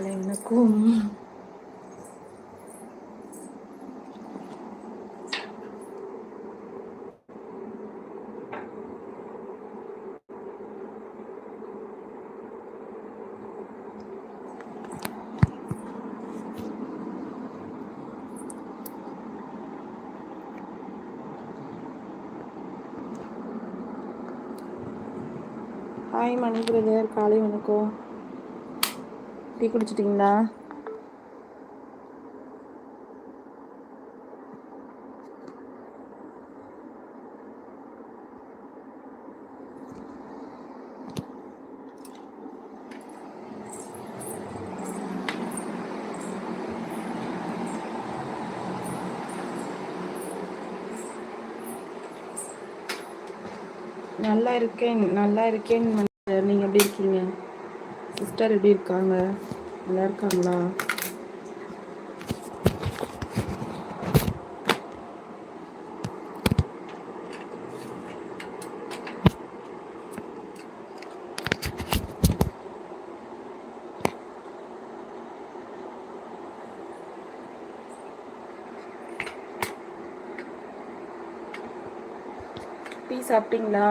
காலை வணக்கம். ஹாய் மணி பிரதர் காலை வணக்கம். டீ குடிச்சிட்டிங்களா? நல்லா இருக்கேன் நல்லா இருக்கேன். நீங்க நீங்கள் எப்படி இருக்கீங்க? சிஸ்டர் எப்படி இருக்காங்க? நல்லா இருக்காங்களா? டீ சாப்பிட்டீங்களா?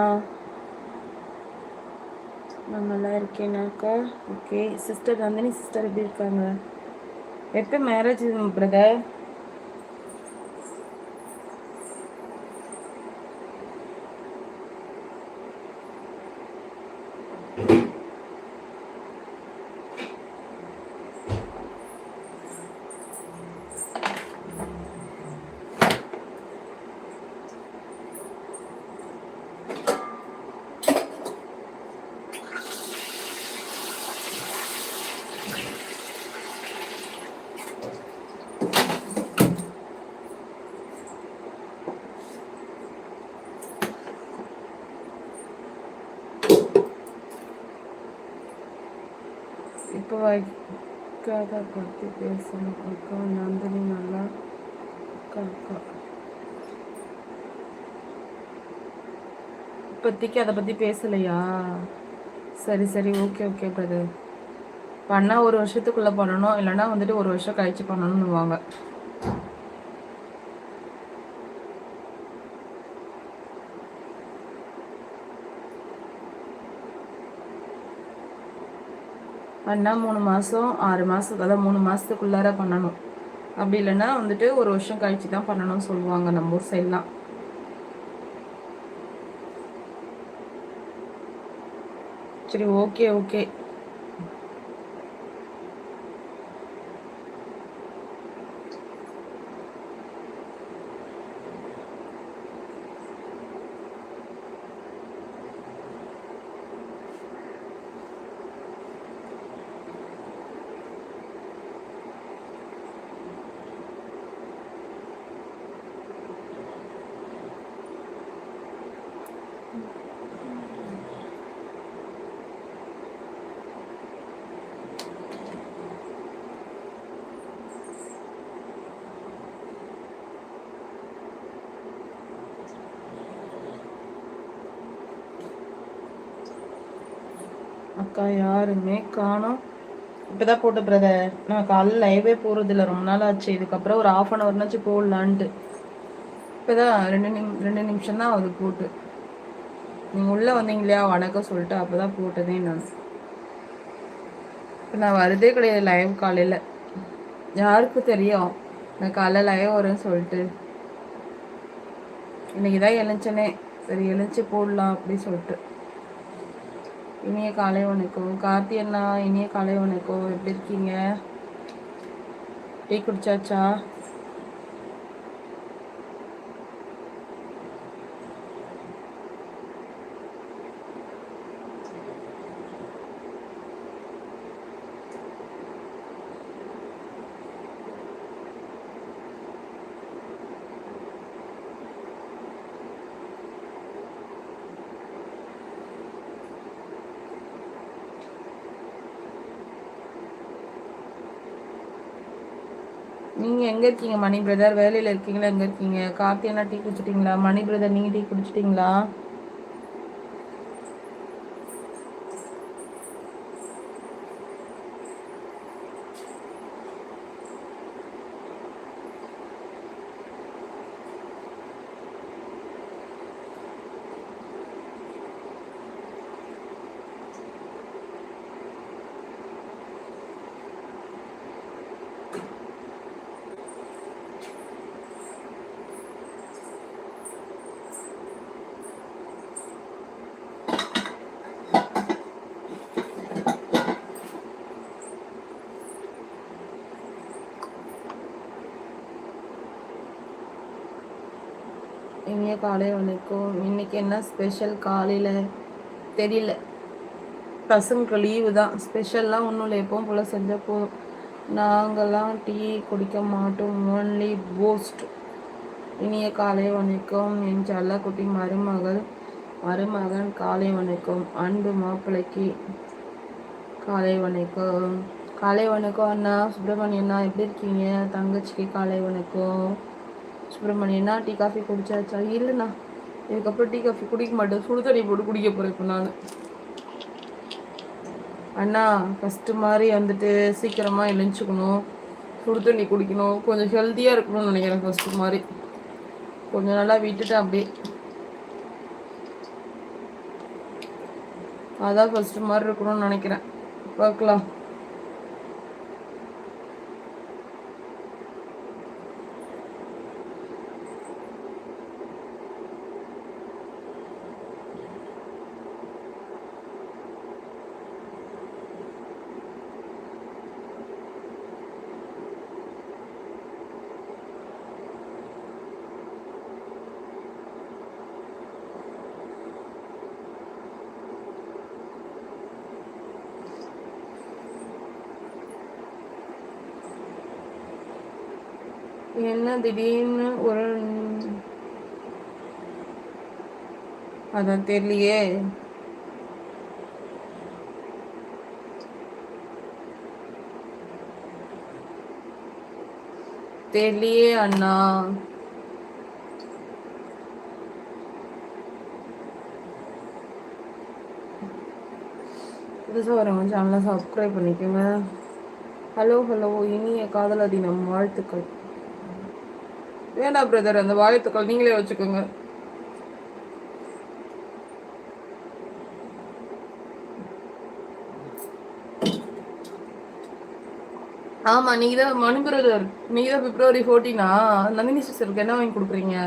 இருக்கேனாக்கா? ஓகே சிஸ்டர் நந்தினி சிஸ்டர் எப்படி இருக்காங்க? எப்போ மேரேஜ் பிரதர் இப்போ வைக்காத பற்றி பேசணும் அக்கா நந்தினி நல்லா அக்கா இப்போதைக்கு அதை பற்றி பேசலையா? சரி சரி ஓகே ஓகே பிரதர் பண்ணால் ஒரு வருஷத்துக்குள்ளே பண்ணணும் இல்லைன்னா வந்துட்டு ஒரு வருஷம் கழிச்சு பண்ணணும்னுவாங்க. பண்ணால் மூணு மாதம் ஆறு மாதத்துக்கு அதாவது மூணு மாதத்துக்குள்ளார பண்ணணும். அப்படி இல்லைன்னா வந்துட்டு ஒரு வருஷம் கழிச்சு தான் பண்ணணும்னு சொல்லுவாங்க நம்ம ஊர் சைட்லாம் சரி ஓகே ஓகே அக்கா யாருமே காணோம். இப்போதான் போட்டு பிரதர் நான் காலைல லைவே போகிறது ரொம்ப நாள் ஆச்சு. இதுக்கப்புறம் ஒரு ஆஃப் அன் ஹவர்னாச்சும் போடலான்ட்டு. இப்போதான் ரெண்டு நிம் ரெண்டு நிமிஷம் தான் அது போட்டு. நீங்கள் உள்ளே வந்தீங்க இல்லையா வணக்கம் சொல்லிட்டு அப்போ தான் போட்டதே நான். இப்போ நான் வரதே கிடையாது லைவ் காலையில் யாருக்கு தெரியும்? நான் காலைல லைவ் வரேன்னு சொல்லிட்டு. இன்னைக்கு தான் எழுந்தனே. சரி எழுந்துச்சு போடலாம் அப்படின்னு சொல்லிட்டு. இனிய காலை வணக்கம் கார்த்தி அண்ணா இனிய காலை வணக்கம் எப்படி இருக்கீங்க? டீ குடிச்சாச்சா நீங்கள் எங்கே இருக்கீங்க மணி பிரதர் வேலையில் இருக்கீங்களா? எங்கே இருக்கீங்க? கார்த்தி என்ன டீ குடிச்சிட்டிங்களா? மணி பிரதர் நீங்கள் டீ குடிச்சிட்டிங்களா இனிய காலை வணக்கம். இன்னைக்கு என்ன ஸ்பெஷல் காலையில்? தெரியல. பசங்களுக்கு லீவு தான். ஸ்பெஷல்லாம் ஒன்றும் இல்லை. எப்பவும் போல் செஞ்சால் போதும். நாங்கள்லாம் டீ குடிக்க மாட்டோம். ஓன்லி போஸ்ட் இனிய காலை வணக்கம். என் குட்டி மருமகள். மருமகன் காலை வணக்கம். அன்பு மாப்பிள்ளைக்கு காலை வணக்கம். காலை வணக்கம் அண்ணா. சுப்பிரமணியண்ணா எப்படி இருக்கீங்க? தங்கச்சிக்கு காலை வணக்கம். சுப்பிரமணியனா டீ காஃபி குடிச்சாச்சா? இல்லைண்ணா. இதுக்கப்புறம் டீ காஃபி குடிக்க மாட்டேன். சுடு தண்ணி போட்டு குடிக்க போகிறேன் இப்போ நான். அண்ணா ஃபஸ்ட்டு மாதிரி வந்துட்டு சீக்கிரமாக எழுஞ்சிக்கணும் சுடு தண்ணி குடிக்கணும். கொஞ்சம் ஹெல்த்தியாக இருக்கணும்னு நினைக்கிறேன் ஃபஸ்ட்டு மாதிரி. கொஞ்சம் நல்லா விட்டுட்டு அப்படியே. அதான் ஃபஸ்ட்டு மாதிரி இருக்கணும்னு நினைக்கிறேன். பார்க்கலாம். என்ன திடீர்னு ஒரு அதான் தெரியலையே. தெரியலையே அண்ணா. புதுசாக வரவங்க சேனலை சப்ஸ்கிரைப் பண்ணிக்கோங்க. ஹலோ ஹலோ இனிய காதலதி நம் வாழ்த்துக்கள். வேண்டாம் பிரதர் அந்த வாழ்த்துக்கள் நீங்களே வச்சுக்கோங்க. ஆமா நீங்க தான் மணி பிரதர் நீங்க தான் பிப்ரவரி ஃபோர்டீனா நந்தினி சிஸ்டருக்கு என்ன வாங்கி கொடுக்குறீங்க?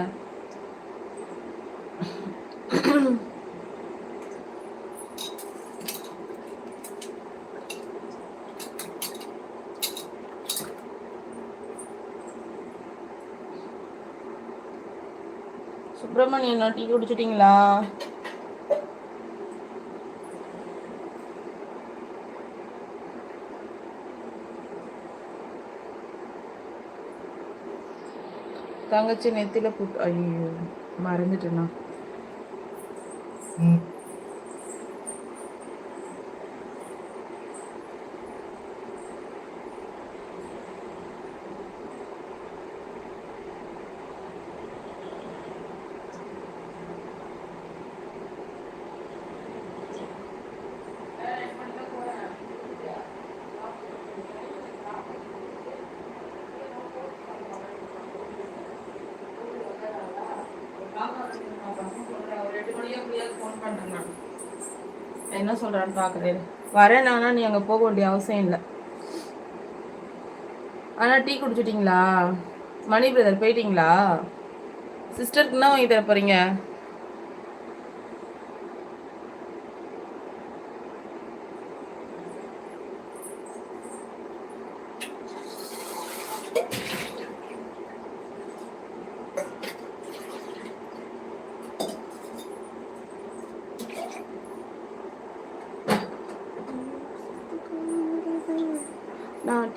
சுப்பிரமணியன் டீ குடிச்சிட்டிங்களா? தங்கச்சி நெத்தில புட் ஐயோ மறந்துட்டேண்ணா. என்ன சொல்றான்னு பாக்குறேன் வரேன் நானா நீ அங்க போக வேண்டிய அவசியம் இல்லை. ஆனா டீ குடிச்சிட்டீங்களா? மணி பிரதர் போயிட்டீங்களா? சிஸ்டருக்கு என்ன வாங்கி தர போறீங்க நான்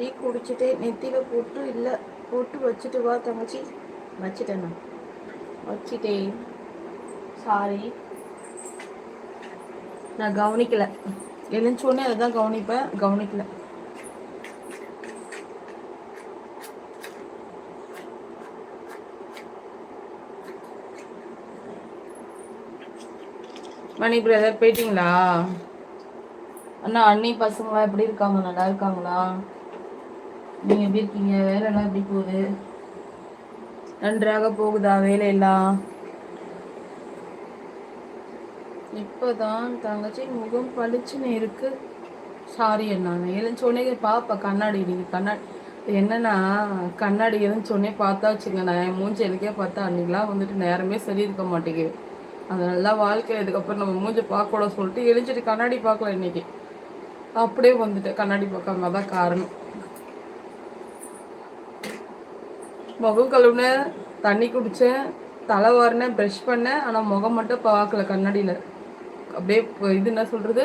வச்சுட்டு நெத்தியில் போட்டு இல்லை போட்டு வச்சுட்டு வா தங்கச்சி. வச்சுட்டேண்ணா வச்சுட்டேன். சாரி நான் கவனிக்கல. எழுந்தோடனே அதை தான் கவனிப்பேன் கவனிக்கல. மணி பிரதர் போயிட்டீங்களா? அண்ணா அண்ணி பசங்களாம் எப்படி இருக்காங்க? நல்லா இருக்காங்களா? நீங்க எப்படி இருக்கீங்க? வேலைலாம் எப்படி போகுது? நன்றாக போகுதா வேலையெல்லாம்? இப்போதான் தங்கச்சி முகம் பளிச்சுன்னு இருக்கு. சாரி அண்ணா சொன்னீங்க பாப்பா கண்ணாடி நீங்க கண்ணாடி. என்னன்னா கண்ணாடி எழுந்தோடனே பார்த்தா வச்சுங்க நான் என் மூஞ்சி எனக்கே பார்த்தா அன்னைக்கெல்லாம் வந்துட்டு நேரமே சரி இருக்க மாட்டேங்குது. அது நல்லா வாழ்க்கை இதுக்கப்புறம் நம்ம மூஞ்சி பார்க்க சொல்லிட்டு எழுஞ்சிட்டு கண்ணாடி பார்க்கல இன்னைக்கு. அப்படியே வந்துட்டேன். கண்ணாடி பார்க்காம தான் காரணம். முகம் கழுவுனேன் தண்ணி குடித்தேன் தலை வாரினேன் ப்ரெஷ் பண்ணேன் ஆனால் முகம் மட்டும் பார்க்கல கண்ணாடியில். அப்படியே இது என்ன சொல்கிறது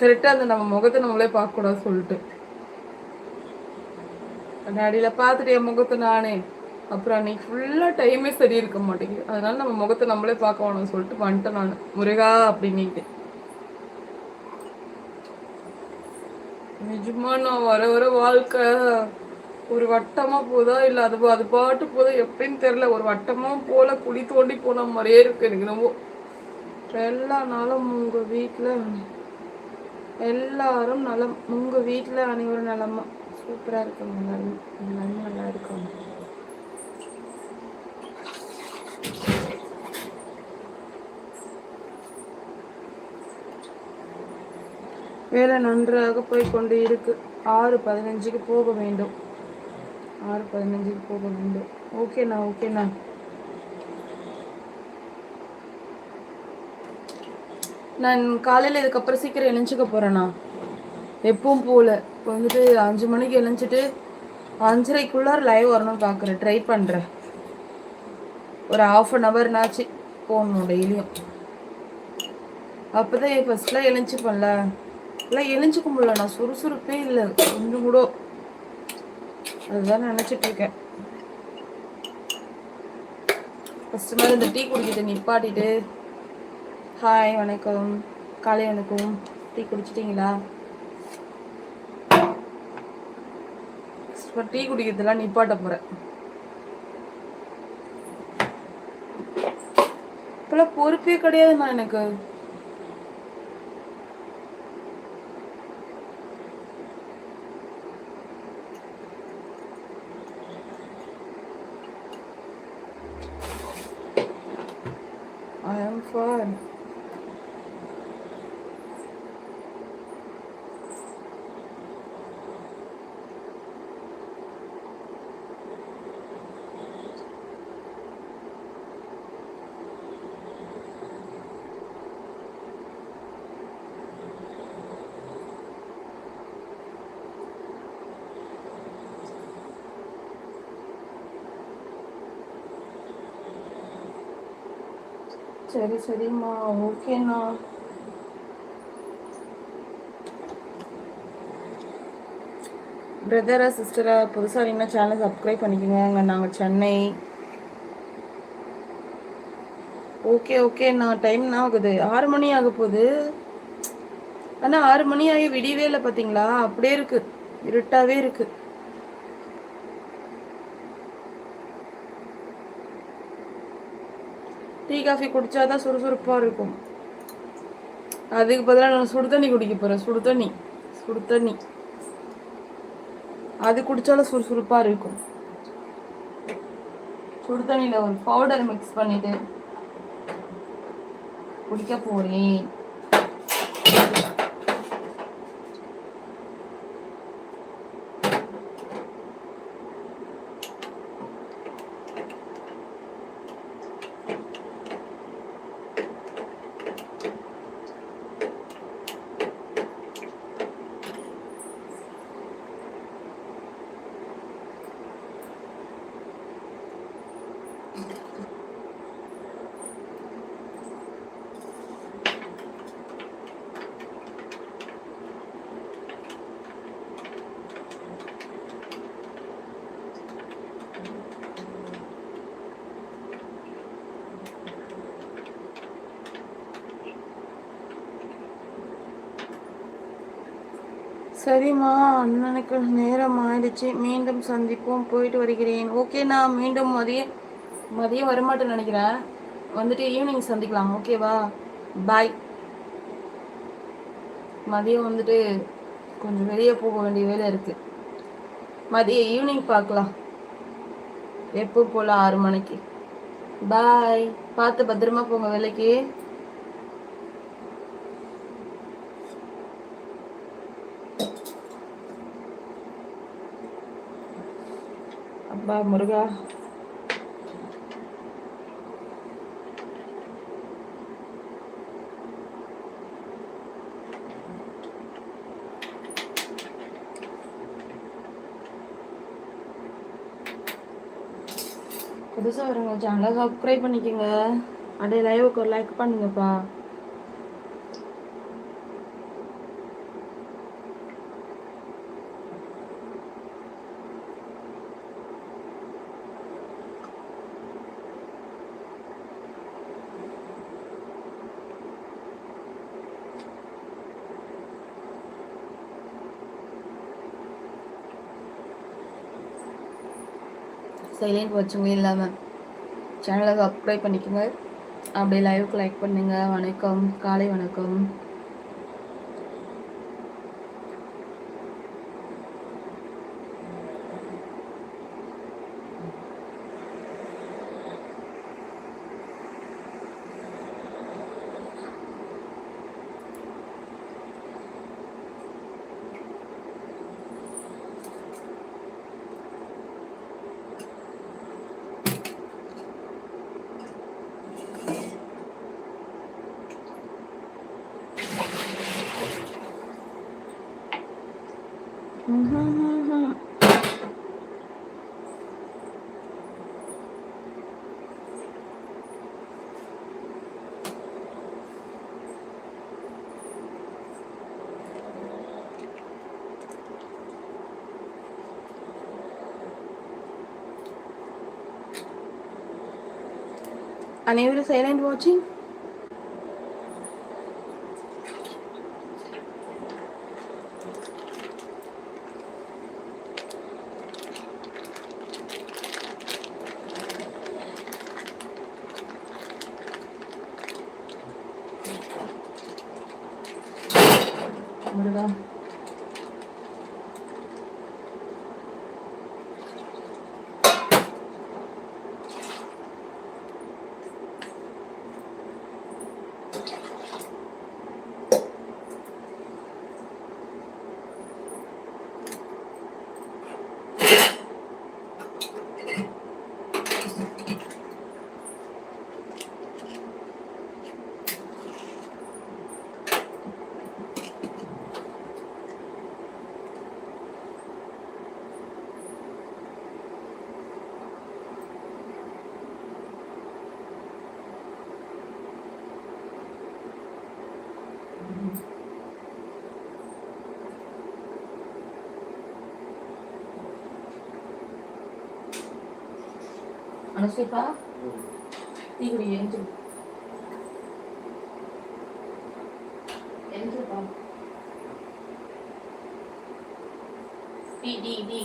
கரெக்டாக அந்த நம்ம முகத்தை நம்மளே பார்க்கக்கூடாது சொல்லிட்டு. கண்ணாடியில் பார்த்துட்டு என் முகத்தை நானே. அப்புறம் அன்னைக்கு ஃபுல்லாக டைமே சரி இருக்க மாட்டேங்குது. அதனால நம்ம முகத்தை நம்மளே பார்க்க வேணும்னு சொல்லிட்டு வந்துட்டேன் நான். முருகா அப்படின்னுட்டு. நிஜமா நான் வர வர வாழ்க்கை ஒரு வட்டமாக போதா இல்லை அது அது பாட்டு போதா எப்படின்னு தெரில ஒரு வட்டமாக போல குழி தோண்டி போன மாதிரியே இருக்கு எனக்கு ரொம்ப எல்லா நாளும் உங்கள் வீட்டில் எல்லாரும் நலம். உங்கள் வீட்டில் அனைவரும் நலமா? சூப்பராக இருக்காங்க எல்லாரும். எல்லாரும் நல்லா இருக்காங்க. வேலை நன்றாக போய் கொண்டு இருக்கு. ஆறு பதினஞ்சுக்கு போக வேண்டும். ஆறு பதினஞ்சுக்கு போக வேண்டும் ஓகேண்ணா ஓகேண்ணா நான் காலையில் இதுக்கப்புறம் சீக்கிரம் எழுஞ்சிக்க போகிறேண்ணா எப்பவும் போகல இப்போ வந்துட்டு அஞ்சு மணிக்கு எழுஞ்சிட்டு அஞ்சரைக்குள்ளார லைவ் வரணும்னு பார்க்குறேன் ட்ரை பண்ணுறேன் ஒரு ஆஃப் அன் ஹவர்னாச்சு போகணும் டெய்லியும். அப்போ தான் ஃபஸ்ட்லாம் எழுஞ்சிப்பேன்ல. இல்லை எழுஞ்சிக்க முடியல நான் சுறுசுறுப்பே இல்லை. கொஞ்சம் கூட அதுதான் நினச்சிட்டு இருக்கேன் ஃபஸ்ட்டு மாதிரி இந்த டீ குடிக்கிட்டு நிப்பாட்டிட்டு ஹாய் வணக்கம். காலை வணக்கம். டீ குடிச்சிட்டிங்களா? இப்போ டீ குடிக்கிறதுலாம் நிப்பாட்ட போகிறேன் இப்போலாம் பொறுப்பே கிடையாதுமா எனக்கு. fun. சரி சரிம்மா. ஓகேண்ணா பிரதரா சிஸ்டரா புதுசாக நீங்கள் சேனல் சப்ஸ்கிரைப் பண்ணிக்கோங்க. நாங்கள் சென்னை. ஓகே ஓகே நான் டைம் என்ன ஆகுது. ஆறு மணி ஆக போகுது. ஆனால் ஆறு மணி ஆகி விடியவே இல்லை பார்த்தீங்களா அப்படியே இருக்குது இருட்டாகவே இருக்குது டீ காஃபி குடிச்சாதான் சுறுசுறுப்பாக இருக்கும். அதுக்கு பதிலாக நான் சுடு தண்ணி குடிக்க போகிறேன் சுடு தண்ணி சுடு தண்ணி. அது குடித்தாலும் சுறுசுறுப்பாக இருக்கும். சுடு தண்ணியில் ஒரு பவுடர் மிக்ஸ் பண்ணிவிட்டு குடிக்க போகிறேன் சரிம்மா அண்ணனுக்கு நேரம் ஆயிடுச்சு. மீண்டும் சந்திப்போம். போயிட்டு வருகிறேன். ஓகே நான் மீண்டும் மதியம் மதியம் வரமாட்டேன்னு நினைக்கிறேன். வந்துட்டு ஈவினிங் சந்திக்கலாம். ஓகேவா பாய் மதியம் வந்துட்டு கொஞ்சம் வெளியே போக வேண்டிய வேலை இருக்கு. மதியம் ஈவினிங் பார்க்கலாம். எப்போ போல ஆறு மணிக்கு? பாய் பார்த்து பத்திரமா போங்க வேலைக்கு. அப்பா முருகா. புதுசாக வரவங்க சேனலை சப்ஸ்கிரைப் பண்ணிக்கோங்க. அப்படியே லைவுக்கு ஒரு லைக் பண்ணுங்கப்பா. சைலண்ட் வச்சுங்க இல்லாமல் சேனலை சப்ஸ்கிரைப் பண்ணிக்கோங்க. அப்படியே லைவுக்கு லைக் பண்ணுங்கள் வணக்கம். காலை வணக்கம். அனைவரும் சைலண்ட் வாட்சிங் முருகா அனுஷ்டிப்பா டீ குடி எழுந்து எழுந்துப்பா டீ டீ டீ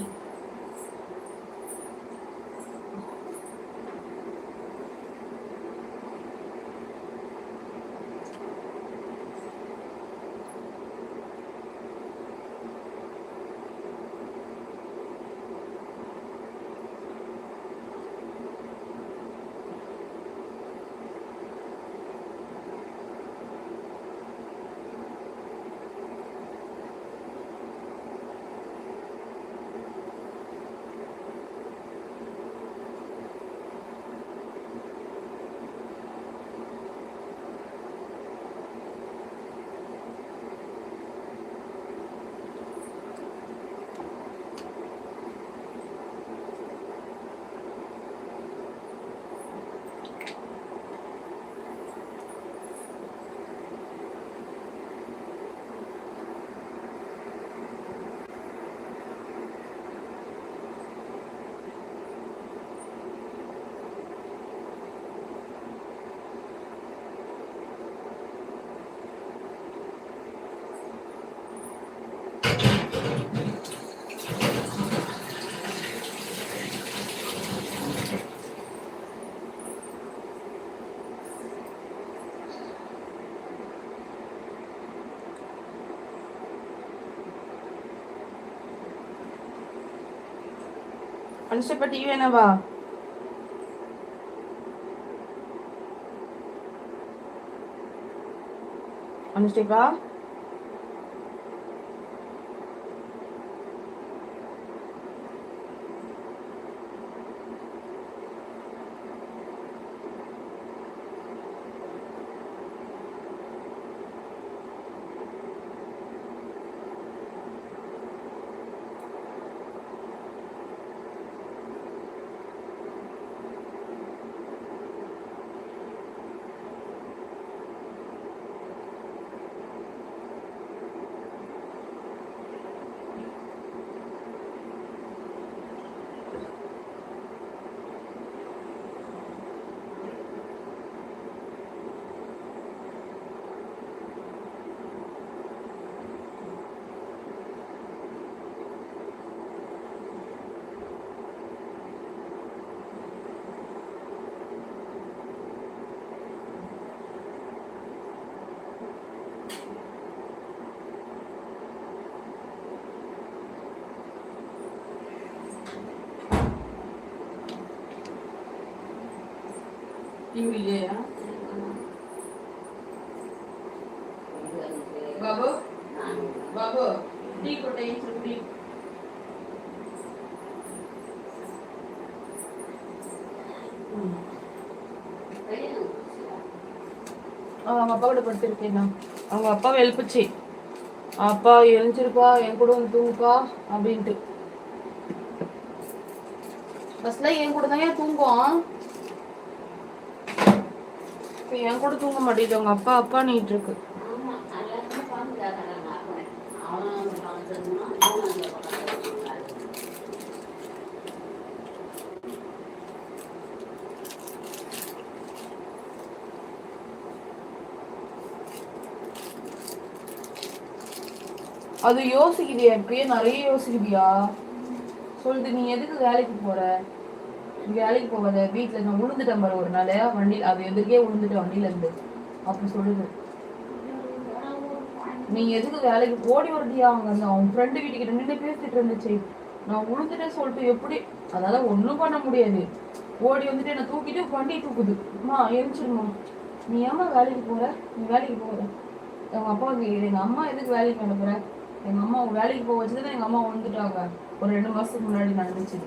அனுஷ்டிப்பா டீ வேணாவா அனுஷ்டிப்பா டிவிலேயா பாபு பாபு டீ கொட்டை சொல்லி அவங்க அப்பா கூட படுத்திருக்கேன் அவங்க அப்பாவை எழுப்புச்சு. அப்பா எழுந்திருப்பா என் கூட வந்து தூங்குப்பா அப்படின்ட்டு. பஸ்ல என் கூட தான் ஏன் தூங்குவான்? இப்ப என் கூட தூங்க மாட்டேங்குது. அவங்க அப்பா அப்பா நீட்டு இருக்கு. அது யோசிக்குதியா இப்பயே நிறைய யோசிக்குதியா சொல்லுது நீ எதுக்கு வேலைக்கு போற? வேலைக்கு போகாத வீட்டில் நான் விழுந்துட்டேன் பாரு ஒரு நாள். வண்டி அது எதுக்கே விழுந்துட்டேன் வண்டியிலேருந்து அப்படி சொல்லுது. நீ எதுக்கு வேலைக்கு ஓடி வரடியா அவங்க அந்த அவன் ஃப்ரெண்டு வீட்டுக்கிட்ட நின்று பேசிட்டு இருந்துச்சு. நான் விழுந்துட்டேன்னு சொல்லிட்டு எப்படி? அதால ஒண்ணும் பண்ண முடியாது. ஓடி வந்துட்டு என்னை தூக்கிட்டு வண்டி தூக்குது. அம்மா எழுச்சிருமா நீ ஏமா வேலைக்கு போற? நீ வேலைக்கு போற எங்க அப்பா கேக்குது எங்க அம்மா எதுக்கு வேலைக்கு அனுப்புற எங்க அம்மா வேலைக்கு போக வச்சுதான் எங்க அம்மா விழுந்துட்டாங்க ஒரு ரெண்டு மாதத்துக்கு முன்னாடி நடந்துச்சு.